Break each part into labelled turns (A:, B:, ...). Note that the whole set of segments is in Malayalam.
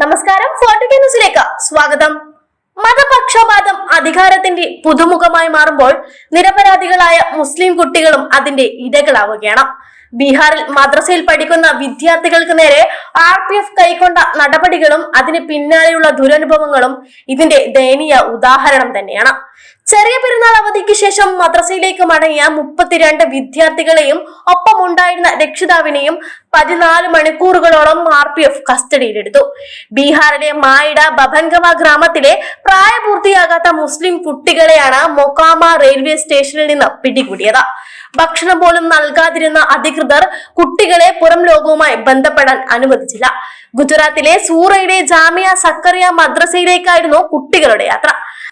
A: മലയാളി ന്യൂസിലേക്ക് സ്വാഗതം. മതപക്ഷപാതം അധികാരത്തിന്റെ പുതുമുഖമായി മാറുമ്പോൾ നിരപരാധികളായ മുസ്ലിം കുട്ടികളും അതിന്റെ ഇരകളാവുകയാണ്. ബീഹാറിൽ മദ്രസയിൽ പഠിക്കുന്ന വിദ്യാർത്ഥികൾക്ക് നേരെ ആർ പി എഫ് കൈക്കൊണ്ട നടപടികളും അതിന് പിന്നാലെയുള്ള ദുരനുഭവങ്ങളും ഇതിന്റെ ദയനീയ ഉദാഹരണം തന്നെയാണ്. ചെറിയ പെരുന്നാൾ അവധിക്ക് ശേഷം മദ്രസയിലേക്ക് മടങ്ങിയ മുപ്പത്തിരണ്ട് വിദ്യാർത്ഥികളെയും ഒപ്പം ഉണ്ടായിരുന്ന രക്ഷിതാവിനെയും പതിനാല് മണിക്കൂറുകളോളം ആർ പി എഫ് കസ്റ്റഡിയിലെടുത്തു. ബീഹാറിലെ മായിഡ ബഭൻഗവ ഗ്രാമത്തിലെ പ്രായപൂർത്തിയാകാത്ത മുസ്ലിം കുട്ടികളെയാണ് മൊക്കാമ റെയിൽവേ സ്റ്റേഷനിൽ നിന്ന് പിടികൂടിയത്. ഭക്ഷണം പോലും നൽകാതിരുന്ന അധികൃതർ കുട്ടികളെ പുറം ലോകവുമായി ബന്ധപ്പെടാൻ അനുവദിച്ചില്ല. ഗുജറാത്തിലെ സൂറയിലെ ജാമിയ സക്കറിയ മദ്രസയിലേക്കായിരുന്നു കുട്ടികളുടെ യാത്ര.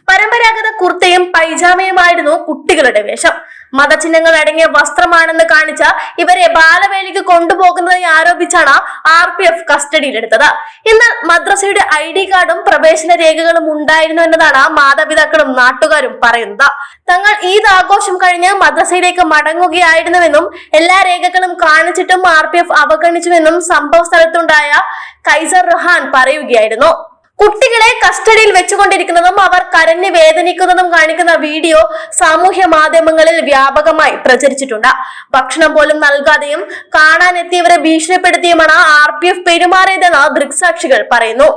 A: പരമ്പരാഗത കുർത്തയും പൈജാമയുമായിരുന്നു കുട്ടികളുടെ വേഷം. മതചിഹ്നങ്ങൾ അടങ്ങിയ വസ്ത്രമാണെന്ന് കാണിച്ച ഇവരെ ബാലവേലിക്ക് കൊണ്ടുപോകുന്നതായി ആരോപിച്ചാണ് ആർ പി എഫ് കസ്റ്റഡിയിലെടുത്തത്. എന്നാൽ മദ്രസയുടെ ഐ ഡി കാർഡും പ്രവേശന രേഖകളും ഉണ്ടായിരുന്നു എന്നതാണ് മാതാപിതാക്കളും നാട്ടുകാരും പറയുന്നത്. തങ്ങൾ ഈദ് ആഘോഷം കഴിഞ്ഞ് മദ്രസയിലേക്ക് മടങ്ങുകയായിരുന്നുവെന്നും എല്ലാ രേഖകളും കാണിച്ചിട്ടും ആർ പി എഫ് അവഗണിച്ചുവെന്നും സംഭവ സ്ഥലത്തുണ്ടായ കൈസർ റഹാൻ പറയുകയായിരുന്നു. കുട്ടികളെ കസ്റ്റഡിയിൽ വെച്ചുകൊണ്ടിരിക്കുന്നതും അവർ കരഞ്ഞ് വേദനിക്കുന്നതും കാണിക്കുന്ന വീഡിയോ സാമൂഹ്യ മാധ്യമങ്ങളിൽ വ്യാപകമായി പ്രചരിച്ചിട്ടുണ്ട്. ഭക്ഷണം പോലും നൽകാതെയും കാണാനെത്തിയവരെ ഭീഷണിപ്പെടുത്തിയുമാണ് ആർ പി എഫ് പെരുമാറിയതെന്ന് ദൃക്സാക്ഷികൾ പറയുന്നു.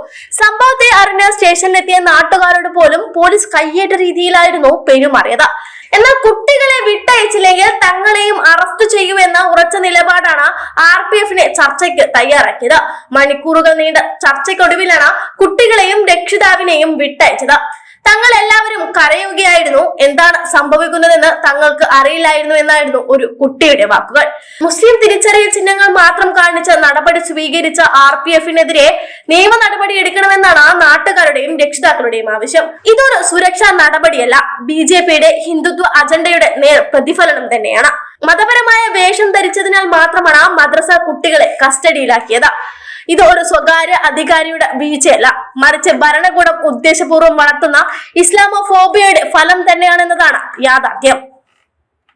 A: സംഭവത്തെ അറിഞ്ഞ സ്റ്റേഷനിലെത്തിയ നാട്ടുകാരോട് പോലും പോലീസ് കയ്യേറ്റ രീതിയിലായിരുന്നു പെരുമാറിയത്. എന്നാൽ കുട്ടികളെ വിട്ടയച്ചില്ലെങ്കിൽ തങ്ങളെയും അറസ്റ്റ് ചെയ്യുമെന്ന ഉറച്ച നിലപാടാണ് ആർ പി എഫിനെ ചർച്ചയ്ക്ക് തയ്യാറാക്കിയത്. മണിക്കൂറുകൾ നീണ്ട ചർച്ചയ്ക്കൊടുവിലാണ് കുട്ടികളെയും രക്ഷിതാവിനെയും വിട്ടയച്ചത്. തങ്ങൾ എല്ലാവരും കരയുകയായിരുന്നു. എന്താണ് സംഭവിക്കുന്നതെന്ന് തങ്ങൾക്ക് അറിയില്ലായിരുന്നു എന്നായിരുന്നു ഒരു കുട്ടിയുടെ വാക്കുകൾ. മുസ്ലിം തിരിച്ചറിയൽ ചിഹ്നങ്ങൾ മാത്രം കാണിച്ച നടപടി സ്വീകരിച്ച ആർ പി എഫിനെതിരെ നിയമ നടപടി എടുക്കണമെന്നാണ് ആ നാട്ടുകാരുടെയും രക്ഷിതാക്കളുടെയും ആവശ്യം. ഇതൊരു സുരക്ഷാ നടപടിയല്ല. ബി ജെ പിയുടെ ഹിന്ദുത്വ അജണ്ടയുടെ നേർ പ്രതിഫലനം തന്നെയാണ്. മതപരമായ വേഷം ധരിച്ചതിനാൽ മാത്രമാണ് ആ മദ്രസ കുട്ടികളെ കസ്റ്റഡിയിലാക്കിയത്. ഇത് ഒരു സ്വകാര്യ അധികാരിയുടെ വീഴ്ചയല്ല. മറിച്ച് ഭരണകൂടം ഉദ്ദേശപൂർവം വളർത്തുന്ന ഇസ്ലാമോഫോബിയയുടെ ഫലം തന്നെയാണെന്നതാണ് യാഥാർത്ഥ്യം.